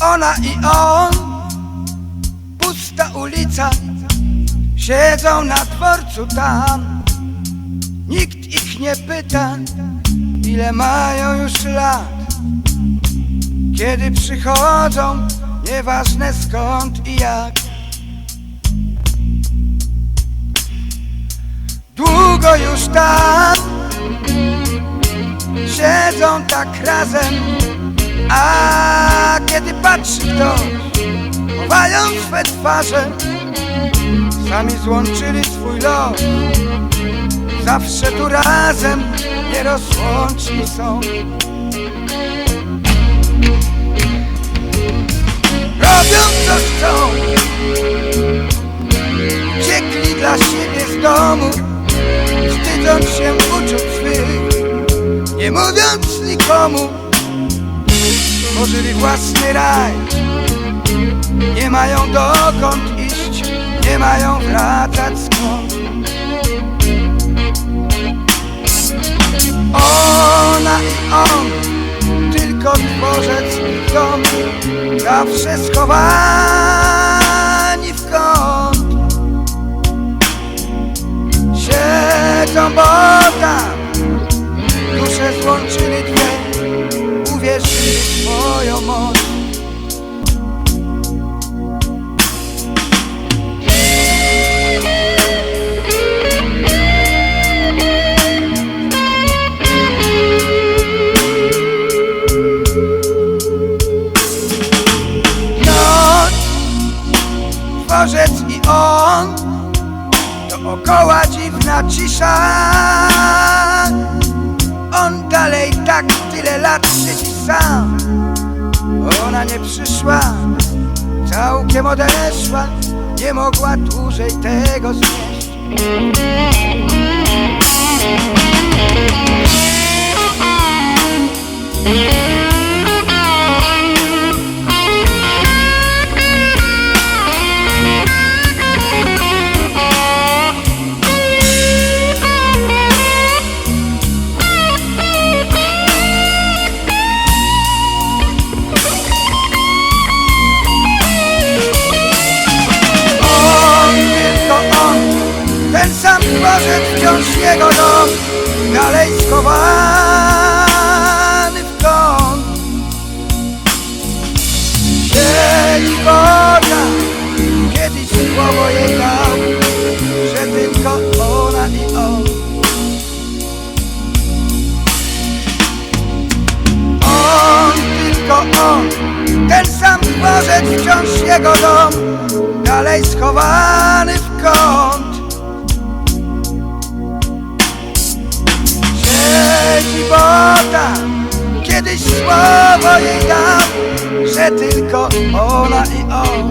Ona i on. Pusta ulica Siedzą na dworcu tam. Nikt ich nie pyta Ile mają już lat. Kiedy przychodzą Nieważne skąd i jak. Długo już tam Siedzą tak razem A kiedy patrzy ktoś Chowają swe twarze Sami złączyli swój los. Zawsze tu razem Nierozłączni są. Robią co chcą Uciekli dla siebie z domu Wstydząc się uczuć swych Nie mówiąc nikomu Tworzyli własny raj. Nie mają dokąd iść Nie mają wracać skąd. Ona i on Tylko dworzec ich dom Zawsze schowani w kąt. Siedzą, bo tam Dusze złączyli dwie Swoją moc. Dworzec i on Dookoła dziwna cisza. On dalej tak tyle lat siedzi sam Ona nie przyszła Całkiem odeszła Nie mogła dłużej tego znieść Ten sam dworzec wciąż jego dom Dalej schowany w kąt Siedzi woda Kiedyś słowo jej dał Że tylko ona i on. On, tylko on Ten sam dworzec wciąż jego dom Dalej schowany w kąt Siedzi woda Kiedyś słowo jej dał Że tylko ona i on